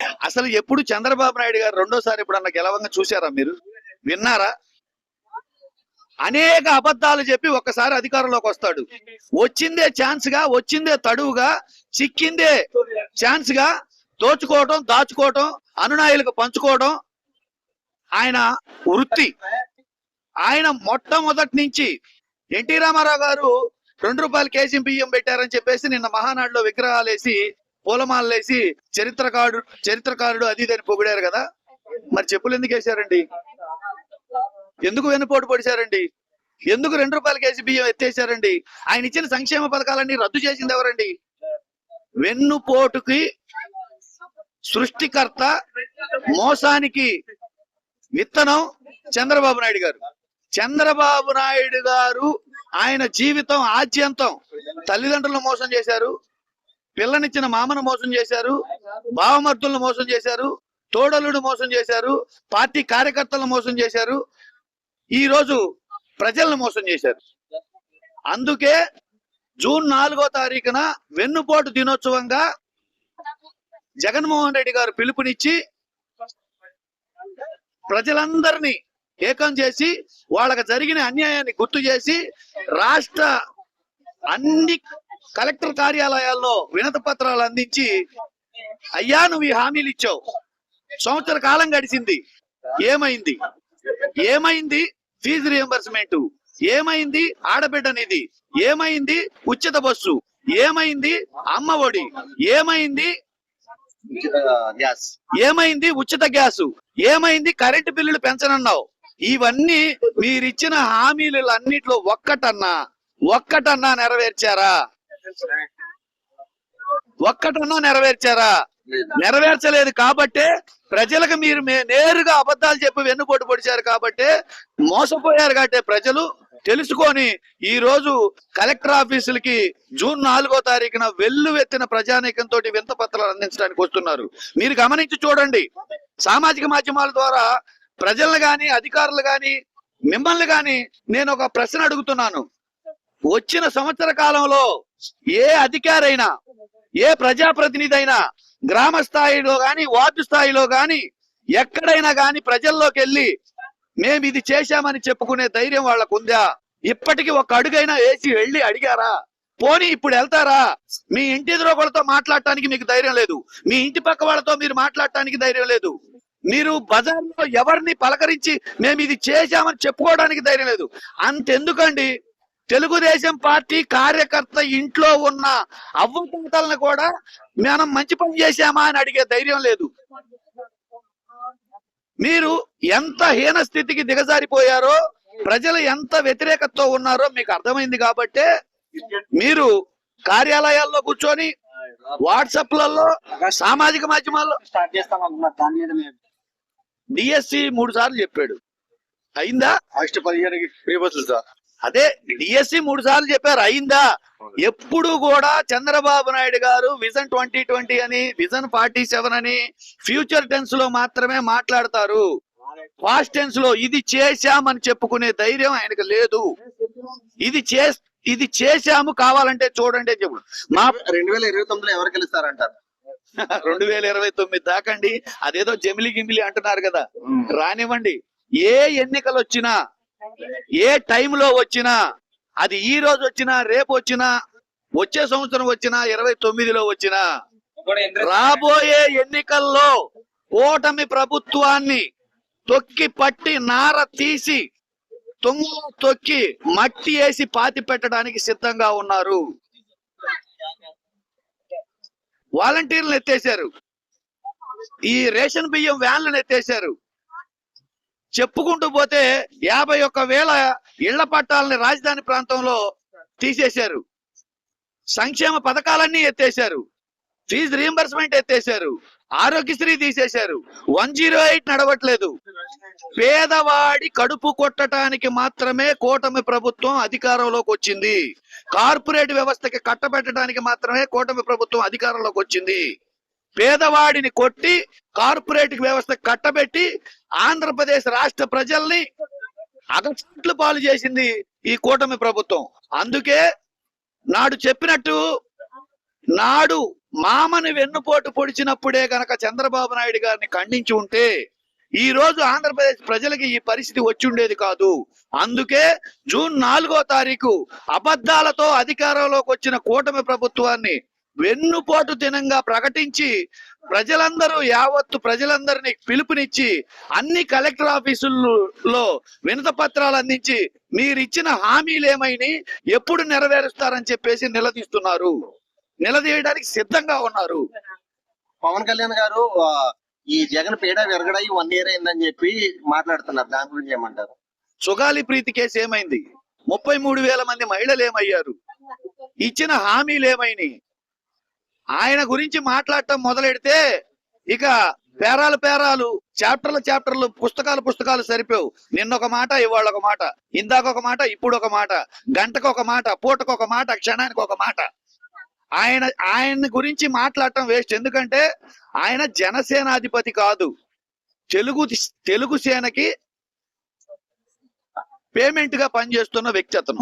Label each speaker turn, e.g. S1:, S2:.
S1: అసలు ఎప్పుడు చంద్రబాబు నాయుడు గారు రెండోసారి ఎప్పుడన్నా గెలవంగా చూసారా మీరు? విన్నారా? అనేక అబద్ధాలు చెప్పి ఒక్కసారి అధికారంలోకి వస్తాడు. వచ్చిందే ఛాన్స్గా వచ్చిందే తడువుగా చిక్కిందే ఛాన్స్గా దోచుకోవటం దాచుకోవటం అనునాయులకు పంచుకోవడం ఆయన వృత్తి. ఆయన మొట్టమొదటి నుంచి ఎన్టీ రామారావు గారు రెండు రూపాయలు కేజీ బియ్యం పెట్టారని చెప్పేసి నిన్న మహానాడులో విగ్రహాలు వేసి పూలమాలలు వేసి చరిత్రకారుడు చరిత్రకారుడు అది ఇది పొగిడారు కదా? మరి చెప్పులు ఎందుకు వేశారండి? ఎందుకు వెన్నుపోటు పొడిచారండి ఎందుకు రెండు రూపాయల కేజీ బియ్యం ఎత్తేసారండి? ఆయన ఇచ్చిన సంక్షేమ పథకాలన్నీ రద్దు చేసింది ఎవరండి? వెన్నుపోటుకి సృష్టికర్త మోసానికి విత్తనం చంద్రబాబు నాయుడు గారు. చంద్రబాబు నాయుడు గారు ఆయన జీవితం ఆద్యంతం తల్లిదండ్రులను మోసం చేశారు. పిల్లనిచ్చిన మామను మోసం చేశారు బావమర్దులను మోసం చేశారు తోడలుడు మోసం చేశారు పార్టీ కార్యకర్తలను మోసం చేశారు ఈ రోజు ప్రజలను మోసం చేశారు. అందుకే జూన్ నాలుగో తారీఖున వెన్నుపోటు దినోత్సవంగా జగన్మోహన్ రెడ్డి గారు పిలుపునిచ్చి ప్రజలందరినీ ఏకం చేసి వాళ్ళకి జరిగిన అన్యాయాన్ని గుర్తు చేసి రాష్ట్ర అన్ని కలెక్టర్ కార్యాలయాల్లో వినత పత్రాలు అందించి అయ్యా నువ్వు ఈ హామీలు ఇచ్చావు. సంవత్సర కాలం గడిచింది. ఏమైంది? ఏమైంది ఫీజు రియంబర్స్మెంట్ ఏమైంది ఆడబిడ్డ నిధి? ఏమైంది ఉచిత బస్సు? ఏమైంది అమ్మ ఒడి? ఏమైంది
S2: గ్యాస్
S1: ఏమైంది ఉచిత గ్యాసు? ఏమైంది కరెంటు బిల్లులు పెంచనన్నావు? ఇవన్నీ మీరిచ్చిన హామీలు అన్నిట్లో ఒక్కటన్నా ఒక్కటన్నా నెరవేర్చారా? ఒక్కటన్నా నెరవేర్చారా? నెరవేర్చలేదు కాబట్టే ప్రజలకు మీరు మే- నేరుగా అబద్ధాలు చెప్పి వెన్నుపోటు పొడిచారు కాబట్టే మోసపోయారు కాబట్టి ప్రజలు తెలుసుకొని ఈ రోజు కలెక్టర్ ఆఫీసులకి జూన్ నాలుగో తారీఖున వెల్లువెత్తిన ప్రజానీకంతో వింత పత్రాలు అందించడానికి వస్తున్నారు. మీరు గమనించి చూడండి. సామాజిక మాధ్యమాల ద్వారా ప్రజలను గాని అధికారులు గాని మిమ్మల్ని గాని నేను ఒక ప్రశ్న అడుగుతున్నాను. వచ్చిన సంవత్సర కాలంలో ఏ అధికారైనా ఏ ప్రజాప్రతినిధి అయినా గ్రామ స్థాయిలో గాని వార్డు స్థాయిలో గాని ఎక్కడైనా గాని ప్రజల్లోకి వెళ్ళి మేము ఇది చేశామని చెప్పుకునే ధైర్యం వాళ్ళకు ఉందా? ఇప్పటికీ ఒక అడుగైనా వేసి వెళ్ళి అడిగారా? పోనీ ఇప్పుడు వెళ్తారా? మీ ఇంటి ఎదురోగలతో మాట్లాడటానికి మీకు ధైర్యం లేదు. మీ ఇంటి పక్క వాళ్ళతో మీరు మాట్లాడటానికి ధైర్యం లేదు. మీరు బజార్లో ఎవరిని పలకరించి మేము ఇది చేశామని చెప్పుకోవడానికి ధైర్యం లేదు. అంతెందుకండి? తెలుగుదేశం పార్టీ కార్యకర్త ఇంట్లో ఉన్న అవ్వతాతలను కూడా మనం మంచి పని చేశామా అని అడిగే ధైర్యం లేదు. మీరు ఎంత హీన స్థితికి దిగజారిపోయారో ప్రజలు ఎంత వ్యతిరేకతతో ఉన్నారో మీకు అర్థమైంది కాబట్టే మీరు కార్యాలయాల్లో కూర్చొని వాట్సాప్లలో సామాజిక మాధ్యమాల్లో
S2: స్టార్ట్ చేస్తాం
S1: డిఎస్సి మూడు సార్లు చెప్పాడు. అయిందా?
S2: ఆగస్టు పదిహేనుకి ఫ్రీ బస్సులు సార్
S1: అదే డిఎస్సి మూడు సార్లు చెప్పారు. అయిందా? ఎప్పుడు కూడా చంద్రబాబు నాయుడు గారు విజన్ ట్వంటీ ట్వంటీ అని విజన్ ఫార్టీ సెవెన్ అని ఫ్యూచర్ టెన్స్లో మాత్రమే మాట్లాడతారు. పాస్ట్ టెన్స్లో ఇది చేశామని చెప్పుకునే ధైర్యం ఆయనకు లేదు. ఇది చే ఇది చేశాము కావాలంటే చూడండి అని చెప్పు. మా
S2: రెండు వేల ఇరవై తొమ్మిదిలో ఎవరు గెలుస్తారంటారు?
S1: రెండు వేల ఇరవై తొమ్మిది దాకండి. అదేదో జమిలి గిమిలి అంటున్నారు కదా. రానివ్వండి. ఏ ఎన్నికలు వచ్చినా ఏ టైంలో వచ్చినా అది ఈ రోజు వచ్చినా రేపు వచ్చినా వచ్చే సంవత్సరం వచ్చినా ఇరవై తొమ్మిదిలో వచ్చినా రాబోయే ఎన్నికల్లో కూటమి ప్రభుత్వాన్ని తొక్కి పట్టి నార తీసి తుంగలో తొక్కి మట్టి వేసి పాతి పెట్టడానికి సిద్ధంగా ఉన్నారు. వాలంటీర్లను ఎత్తేశారు. ఈ రేషన్ బియ్యం వ్యాన్లను ఎత్తేశారు. చెప్పుకుంటూ పోతే యాభై ఒక్క వేల ఇళ్ళ పట్టాలని రాజధాని ప్రాంతంలో తీసేశారు. సంక్షేమ పథకాలన్నీ ఎత్తేశారు. ఫీజు రీంబర్స్మెంట్ ఎత్తేశారు. ఆరోగ్యశ్రీ తీసేశారు. వన్ జీరో ఎయిట్ నడవట్లేదు. పేదవాడి కడుపు కొట్టడానికి మాత్రమే కూటమి ప్రభుత్వం అధికారంలోకి వచ్చింది. కార్పొరేట్ వ్యవస్థకి కట్టబెట్టడానికి మాత్రమే కూటమి ప్రభుత్వం అధికారంలోకి వచ్చింది. పేదవాడిని కొట్టి కార్పొరేట్ వ్యవస్థ కట్టబెట్టి ఆంధ్రప్రదేశ్ రాష్ట్ర ప్రజల్ని అగచాట్లు పాలు చేసింది ఈ కూటమి ప్రభుత్వం. అందుకే నాడు చెప్పినట్టు నాడు మామని వెన్నుపోటు పొడిచినప్పుడే గనక చంద్రబాబు నాయుడు గారిని ఖండించి ఉంటే ఈ రోజు ఆంధ్రప్రదేశ్ ప్రజలకి ఈ పరిస్థితి వచ్చి ఉండేది కాదు. అందుకే జూన్ నాలుగో తారీఖు అబద్ధాలతో అధికారంలోకి వచ్చిన కూటమి ప్రభుత్వాన్ని వెన్నుపోటు దినంగా ప్రకటించి ప్రజలందరూ యావత్తు ప్రజలందరినీ పిలుపునిచ్చి అన్ని కలెక్టర్ ఆఫీసుల్లో వినత పత్రాలు అందించి మీరిచ్చిన హామీలు ఏమైనా ఎప్పుడు నెరవేరుస్తారని చెప్పేసి నిలదీస్తున్నారు. నిలదీయడానికి సిద్ధంగా ఉన్నారు.
S2: పవన్ కళ్యాణ్ గారు ఈ జగన్ పీడ విరగడై వన్ ఇయర్ అయిందని చెప్పి మాట్లాడుతున్నారు. దాని గురించి ఏమంటారు?
S1: సుగాలి ప్రీతి కేసు ఏమైంది? ముప్పై మూడు వేల మంది మహిళలు ఏమయ్యారు? ఇచ్చిన హామీలు ఏమైనాయి ఆయన గురించి మాట్లాడటం మొదలెడితే ఇక పేరాలు పేరాలు చాప్టర్లు చాప్టర్లు పుస్తకాలు పుస్తకాలు సరిపోవు. నిన్న ఒక మాట ఇవాళ ఒక మాట ఇందాక ఒక మాట ఇప్పుడు ఒక మాట గంటకు ఒక మాట పూటకు ఒక మాట క్షణానికి ఒక మాట. ఆయన ఆయన గురించి మాట్లాడటం వేస్ట్. ఎందుకంటే ఆయన జనసేనాధిపతి కాదు. తెలుగు తెలుగు సేనకి పేమెంట్గా పనిచేస్తున్న వ్యక్తి అతను.